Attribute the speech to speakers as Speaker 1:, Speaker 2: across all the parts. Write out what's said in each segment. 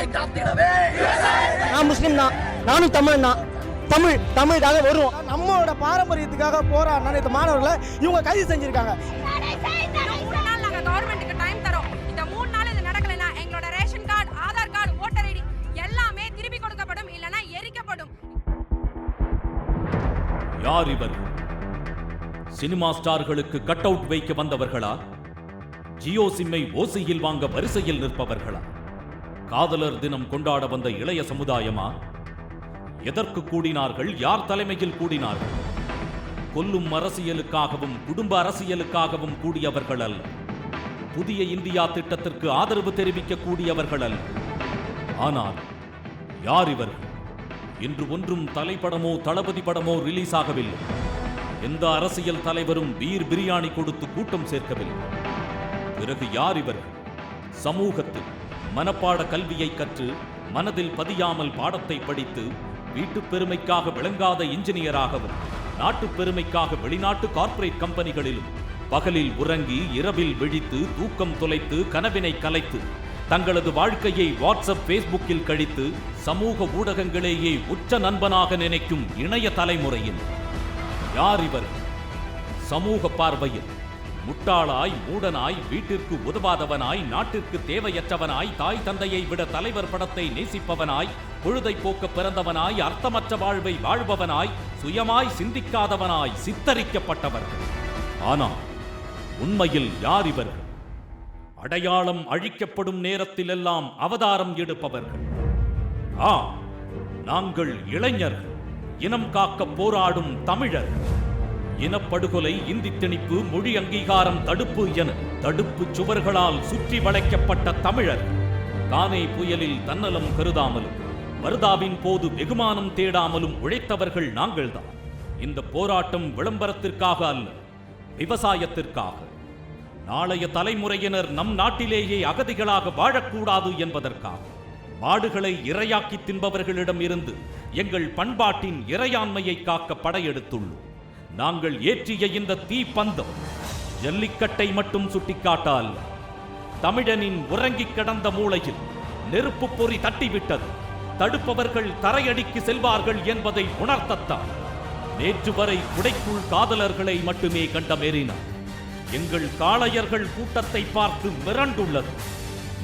Speaker 1: நிலத்தை காத்திடவே.
Speaker 2: நான் முஸ்லீம் தான். நானும் தமிழ் தான். தமிழ் தமிழுக்காக வருவோம்.
Speaker 3: நம்மளோட பாரம்பரியத்துக்காக போராடின இந்த மாணவர்களை இவங்க கைது செஞ்சிருக்காங்க.
Speaker 4: இன்னும் மூணு நாள் நாங்க கவர்மெண்ட்டுக்கு டைம் தரோம். இந்த மூணு நாள் இது நடக்கலைன்னா எங்களோட ration card Aadhaar card voter ID எல்லாமே திருப்பி கொடுக்கப்படும் இல்லைன்னா எரிக்கப்படும்.
Speaker 5: யார் இவர்? சினிமா ஸ்டார்களுக்கு கட் அவுட் வைக்க வந்தவர்களா? ஜியோ சிம்மை ஓசியில் வாங்க வரிசையில் நிற்பவர்களா? காதலர் தினம் கொண்டாட வந்த இளைய சமுதாயமா? எதற்கு கூடினார்கள்? யார் தலைமையில் கூடினார்கள்? கொல்லும் அரசியலுக்காகவும் குடும்ப அரசியலுக்காகவும் கூடியவர்கள் அல்ல. புதிய இந்தியா திட்டத்திற்கு ஆதரவு தெரிவிக்க கூடியவர்கள் அல்ல. ஆனால் யார் இவர்கள்? இன்று ஒன்றும் தலைப்படமோ தளபதி படமோ ரிலீஸ் ஆகவில்லை. எந்த அரசியல் தலைவரும் வீர் பிரியாணி கொடுத்து கூட்டம் சேர்க்கவில்லை. பிறகு யார் இவர்கள்? சமூகத்தில் மனப்பாட கல்வியை கற்று மனதில் பதியாமல் பாடத்தை படித்து வீட்டுப் பெருமைக்காக விளங்காத இன்ஜினியராகவும் நாட்டுப் பெருமைக்காக வெளிநாட்டு கார்ப்பரேட் கம்பெனிகளிலும் பகலில் உறங்கி இரவில் விழித்து தூக்கம் தொலைத்து கனவினை கலைத்து தங்களது வாழ்க்கையை வாட்ஸ்அப் ஃபேஸ்புக்கில் கழித்து சமூக ஊடகங்களேயே உச்ச நண்பனாக நினைக்கும் இணைய தலைமுறையில் யார் இவர்? சமூக பார்வையில் முட்டாளாய் மூடனாய் வீட்டிற்கு உதவாதவனாய் நாட்டிற்கு தேவையற்றவனாய் தாய் தந்தையை விட தலைவர் படத்தை நேசிப்பவனாய் பொழுதை போக்க பிறந்தவனாய் அர்த்தமற்ற வாழ்வை வாழ்பவனாய் சுயமாய் சிந்திக்காதவனாய் சித்தரிக்கப்பட்டவர்கள். ஆனால் உண்மையில் யார் இவர்கள்? அடையாளம் அழிக்கப்படும் நேரத்திலெல்லாம் அவதாரம் எடுப்பவர்கள். ஆ நாங்கள் இளைஞர்கள். இனம் காக்க போராடும் தமிழர் இனப்படுகொலை இந்தி திணிப்பு மொழி அங்கீகாரம் தடுப்பு என தடுப்பு சுவர்களால் சுற்றி வளைக்கப்பட்ட தமிழர். தானே புயலில் தன்னலம் கருதாமலும் வருதாவின் போது வெகுமானம் தேடாமலும் உழைத்தவர்கள் நாங்கள்தான். இந்த போராட்டம் விளம்பரத்திற்காக அல்ல விவசாயத்திற்காக. நாளைய தலைமுறையினர் நம் நாட்டிலேயே அகதிகளாக வாழக்கூடாது என்பதற்காக. மாடுகளை இரையாக்கி தின்பவர்களிடம் இருந்து எங்கள் பண்பாட்டின் இறையாண்மையை காக்க படையெடுத்துள்ளோம். நாங்கள் ஏற்றிய இந்த தீப்பந்தம் ஜல்லிக்கட்டை மட்டும் சுட்டிக்காட்டால் தமிழனின் உறங்கிக் கிடந்த மூளையில் நெருப்பு பொறி தட்டிவிட்டது. தடுப்பவர்கள் தரையடிக்கு செல்வார்கள் என்பதை உணர்த்தத்தான். நேற்று வரை குடைக்குள் காதலர்களை மட்டுமே கண்டமேறினார் எங்கள் காளையர்கள் கூட்டத்தை பார்த்து மிரண்டுள்ளது.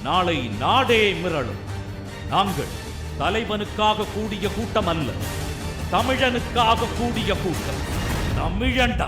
Speaker 5: நாளை நாடே மிரளும். நாங்கள் தலைவனுக்காக கூடிய கூட்டம் அல்ல தமிழனுக்காக கூடிய கூட்டம். నమ్మిడంట